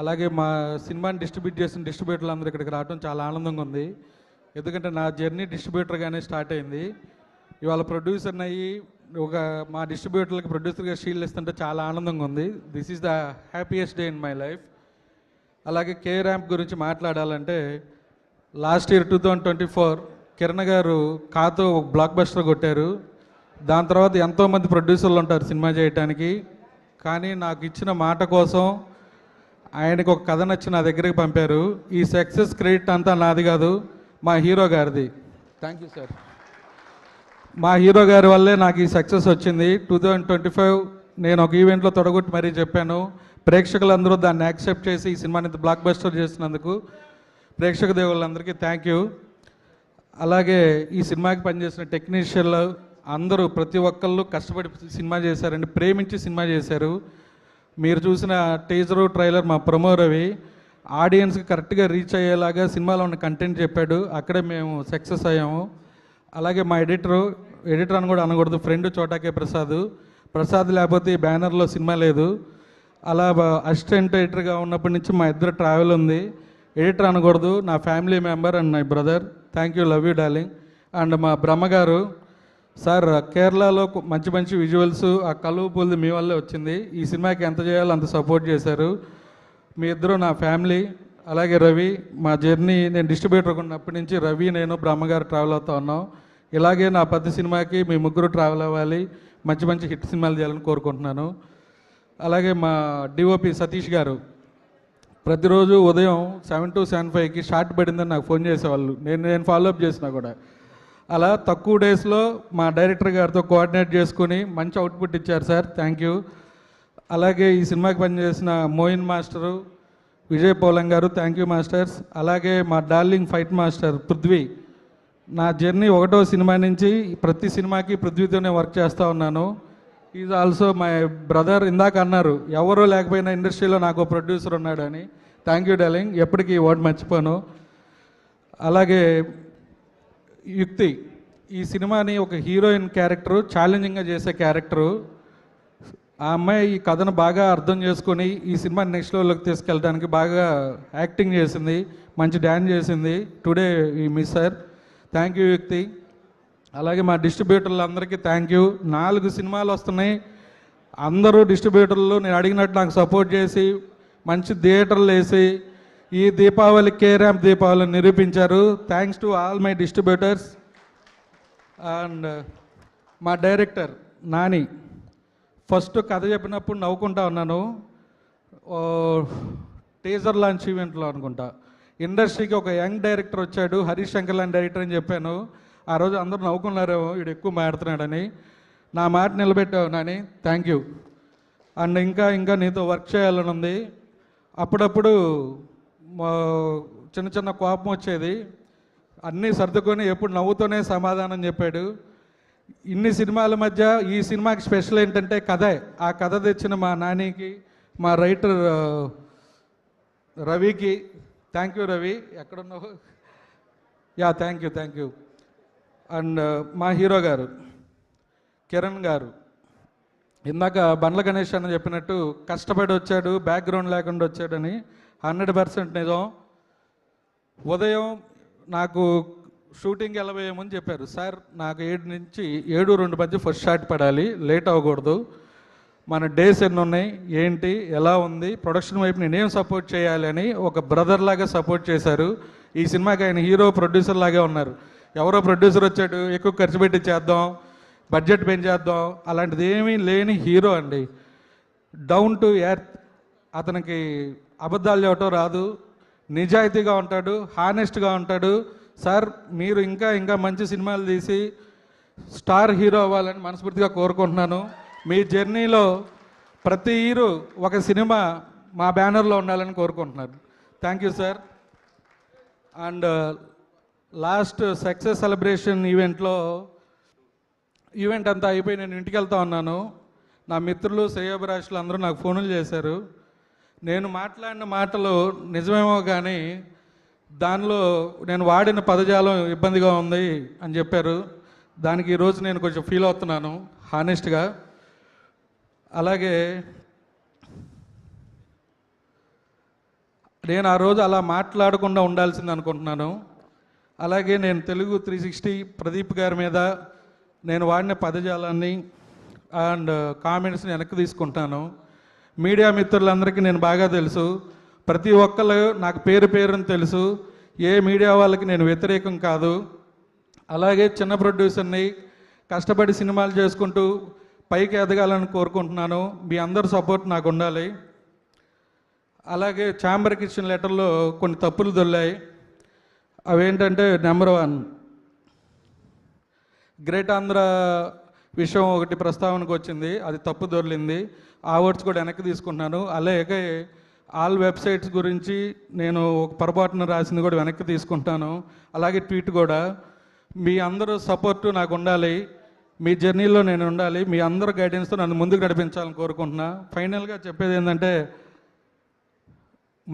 అలాగే మా సినిమాని డిస్ట్రిబ్యూట్ చేసిన డిస్ట్రిబ్యూటర్లు అందరూ ఇక్కడికి రావడం చాలా ఆనందంగా ఉంది. ఎందుకంటే నా జర్నీ డిస్ట్రిబ్యూటర్గానే స్టార్ట్ అయింది. ఇవాళ ప్రొడ్యూసర్ అయ్యి ఒక మా డిస్ట్రిబ్యూటర్లకి ప్రొడ్యూసర్గా షీల్డ్ ఇస్తుంటే చాలా ఆనందంగా ఉంది. This is the happiest day in my life అలాగే కే ర్యాంప్ గురించి మాట్లాడాలంటే last year two thousand twenty four Kiran garu కాతో ఒక బ్లాక్ బస్టర్ కొట్టారు. దాని తర్వాత ఎంతోమంది ప్రొడ్యూసర్లు ఉంటారు సినిమా చేయటానికి. కానీ నాకు ఇచ్చిన మాట కోసం ఆయనకు ఒక కథ నచ్చి నా దగ్గరికి పంపారు. ఈ సక్సెస్ క్రెడిట్ అంతా నాది కాదు మా హీరో గారిది. థ్యాంక్ యూ సార్ మా హీరో గారి వల్లే నాకు ఈ సక్సెస్ వచ్చింది. టూ థౌజండ్ ట్వంటీ ఫైవ్ నేను ఒక ఈవెంట్లో తొడగొట్టి మరీ చెప్పాను. ప్రేక్షకులందరూ దాన్ని యాక్సెప్ట్ చేసి ఈ సినిమాని బ్లాక్ బస్టర్ చేసినందుకు ప్రేక్షక దేవుళ్ళందరికీ థ్యాంక్ యూ అలాగే ఈ సినిమాకి పనిచేసిన టెక్నీషియన్లు అందరూ ప్రతి ఒక్కళ్ళు కష్టపడి సినిమా చేశారండి ప్రేమించి సినిమా చేశారు. మీరు చూసిన టీజరు ట్రైలర్ మా ప్రమో రవి ఆడియన్స్కి కరెక్ట్గా రీచ్ అయ్యేలాగా సినిమాలో ఉన్న కంటెంట్ చెప్పాడు. అక్కడే మేము సక్సెస్ అయ్యాము. అలాగే మా ఎడిటరు ఎడిటర్ అని కూడా అనకూడదు. ఫ్రెండ్ చోటాకే ప్రసాద్. ప్రసాద్ లేకపోతే ఈ బ్యానర్లో సినిమా లేదు. అలా అసిస్టెంట్ ఎడిటర్గా ఉన్నప్పటి నుంచి మా ఇద్దరు ట్రావెల్ ఉంది. ఎడిటర్ అనకూడదు. నా family member and my brother thank you love you darling and మా బ్రహ్మగారు సార్ కేరళలో మంచి మంచి విజువల్స్ ఆ కలువు పూలది మీ వల్లే వచ్చింది. ఈ సినిమాకి ఎంత చేయాలో అంత సపోర్ట్ చేశారు. మీ ఇద్దరు నా ఫ్యామిలీ అలాగే రవి మా జర్నీ నేను డిస్ట్రిబ్యూటర్ ఉన్నప్పటి నుంచి రవి నేను బ్రహ్మగారు ట్రావెల్ అవుతా ఉన్నాం. ఇలాగే నా పెద్ద సినిమాకి మీ ముగ్గురు ట్రావెల్ అవ్వాలి. మంచి మంచి హిట్ సినిమాలు చేయాలని కోరుకుంటున్నాను. అలాగే మా డిఓపి సతీష్ గారు ప్రతిరోజు ఉదయం సెవెన్ టు సెవెన్ ఫైవ్కి షార్ట్ పడిందని నాకు ఫోన్ చేసేవాళ్ళు. నేను నేను ఫాలోఅప్ చేసినా కూడా. అలా తక్కువ డేస్లో మా డైరెక్టర్ గారితో కోఆర్డినేట్ చేసుకుని మంచి అవుట్పుట్ ఇచ్చారు సార్. థ్యాంక్ యూ అలాగే ఈ సినిమాకి పనిచేసిన మోయిన్ మాస్టరు విజయ్ పోలం గారు థ్యాంక్ యూ మాస్టర్స్ అలాగే మా డార్లింగ్ ఫైట్ మాస్టర్ పృథ్వీ. నా జర్నీ ఒకటో సినిమా నుంచి ప్రతి సినిమాకి పృథ్వీతోనే వర్క్ చేస్తూ ఉన్నాను. ఈజ్ ఆల్సో మై బ్రదర్ ఇందాక అన్నారు ఎవరో లేకపోయినా ఇండస్ట్రీలో నాకు ప్రొడ్యూసర్ ఉన్నాడని. థ్యాంక్ యూ డార్లింగ్ ఎప్పటికీ ఈ వర్డ్ మర్చిపోను. అలాగే యుక్తి. ఈ సినిమాని ఒక హీరోయిన్ క్యారెక్టరు ఛాలెంజింగ్గా చేసే క్యారెక్టరు. ఆ అమ్మాయి ఈ కథను బాగా అర్థం చేసుకొని ఈ సినిమా నెక్స్ట్ లెవెల్లోకి తీసుకెళ్ళడానికి బాగా యాక్టింగ్ చేసింది మంచి డ్యాన్స్ చేసింది. టుడే ఈ మిస్ సార్. థ్యాంక్ యూ యుక్తి. అలాగే మా డిస్ట్రిబ్యూటర్లు అందరికీ థ్యాంక్ యూ. నాలుగు సినిమాలు వస్తున్నాయి. అందరూ డిస్ట్రిబ్యూటర్లు నేను అడిగినట్టు నాకు సపోర్ట్ చేసి మంచి థియేటర్లు వేసి ఈ దీపావళి కేర్ ర్యాంప్ దీపావళి నిరూపించారు thanks to all my distributors and మా డైరెక్టర్ నాని. ఫస్ట్ కథ చెప్పినప్పుడు నవ్వుకుంటా ఉన్నాను. టీజర్ లాంచ్ ఈవెంట్లో అనుకుంటా. ఇండస్ట్రీకి ఒక యంగ్ డైరెక్టర్ వచ్చాడు. హరీష్ శంకర్ లాంటి డైరెక్టర్ అని చెప్పాను. ఆ రోజు అందరూ నవ్వుకున్నారేమో వీడు ఎక్కువ మాడుతున్నాడని నా మాట నిలబెట్టావు నాని. థ్యాంక్ యూ అండ్ ఇంకా ఇంకా నీతో వర్క్ చేయాలని ఉంది. అప్పుడప్పుడు చిన్న చిన్న కోపం వచ్చేది. అన్నీ సర్దుకొని ఎప్పుడు నవ్వుతూనే సమాధానం చెప్పాడు. ఇన్ని సినిమాల మధ్య ఈ సినిమాకి స్పెషల్ ఏంటంటే కథే. ఆ కథ తెచ్చిన మా నానికి మా రైటర్ రవికి. Thank you Ravi. ఎక్కడున్నావు? Yeah thank you thank you. And మా హీరో గారు కిరణ్ గారు. ఇందాక బండ్ల గణేష్ అని చెప్పినట్టు కష్టపడి వచ్చాడు బ్యాక్గ్రౌండ్ లేకుండా వచ్చాడని. హండ్రెడ్ పర్సెంట్ నిజం. ఉదయం నాకు షూటింగ్ వెళ్ళబోయేమని చెప్పారు సార్ నాకు ఏడు నుంచి ఏడు రెండు మధ్య ఫస్ట్ షాట్ పడాలి లేట్ అవ్వకూడదు. మన డేస్ ఎన్ని ఉన్నాయి ఏంటి ఎలా ఉంది ప్రొడక్షన్ వైపు నేనేం సపోర్ట్ చేయాలని ఒక బ్రదర్ లాగా సపోర్ట్ చేశారు. ఈ సినిమాకి ఆయన హీరో ప్రొడ్యూసర్ లాగే ఉన్నారు. ఎవరో ప్రొడ్యూసర్ వచ్చాడు ఎక్కువ ఖర్చు పెట్టి చేద్దాం బడ్జెట్ పెంచేద్దాం అలాంటిది ఏమీ లేని హీరో అండి. డౌన్ టు ఎర్త్ అతనికి అబద్ధాలు చెప్పటం రాదు. నిజాయితీగా ఉంటాడు హానెస్ట్గా ఉంటాడు. సార్ మీరు ఇంకా ఇంకా మంచి సినిమాలు తీసి స్టార్ హీరో అవ్వాలని మనస్ఫూర్తిగా కోరుకుంటున్నాను. మీ జర్నీలో ప్రతి హీరో ఒక సినిమా మా బ్యానర్లో ఉండాలని కోరుకుంటున్నాను. Thank you sir and last success celebration ఈవెంట్లో ఈవెంట్ అంతా అయిపోయి నేను ఇంటికి వెళ్తా ఉన్నాను. నా మిత్రులు శ్రేయోభిలాషులు అందరూ నాకు ఫోన్లు చేశారు. నేను మాట్లాడిన మాటలు నిజమేమో కానీ దానిలో నేను వాడిన పదజాలం ఇబ్బందిగా ఉంది అని చెప్పారు. దానికి ఈరోజు నేను కొంచెం ఫీల్ అవుతున్నాను హానెస్ట్గా అలాగే నేను ఆ రోజు అలా మాట్లాడకుండా ఉండాల్సింది అనుకుంటున్నాను. అలాగే నేను తెలుగు త్రీ సిక్స్టీ ప్రదీప్ గారి మీద నేను వాడిన పదజాలాన్ని అండ్ కామెంట్స్ని వెనక్కి తీసుకుంటాను. మీడియా మిత్రులందరికీ నేను బాగా తెలుసు. ప్రతి ఒక్కరు నాకు పేరు పేరుని తెలుసు. ఏ మీడియా వాళ్ళకి నేను వ్యతిరేకం కాదు. అలాగే చిన్న ప్రొడ్యూసర్ని కష్టపడి సినిమాలు చేసుకుంటూ పైకి ఎదగాలని కోరుకుంటున్నాను. మీ అందరి సపోర్ట్ నాకు ఉండాలి. అలాగే ఛాంబర్కి ఇచ్చిన లెటర్లో కొన్ని తప్పులు దొల్లాయి అవేంటంటే నెంబర్ వన్ గ్రేట్ ఆంధ్ర విషయం ఒకటి ప్రస్తావనకు వచ్చింది అది తప్పు దొరికింది ఆ వర్డ్స్ కూడా వెనక్కి తీసుకుంటున్నాను. అలాగే ఆల్ వెబ్సైట్స్ గురించి నేను ఒక పొరపాటున రాసింది కూడా వెనక్కి తీసుకుంటాను అలాగే ట్వీట్ కూడా. మీ అందరూ సపోర్టు నాకు ఉండాలి. మీ జర్నీలో నేను ఉండాలి. మీ అందరూ గైడెన్స్తో నన్ను ముందుకు నడిపించాలని కోరుకుంటున్నా. ఫైనల్గా చెప్పేది ఏంటంటే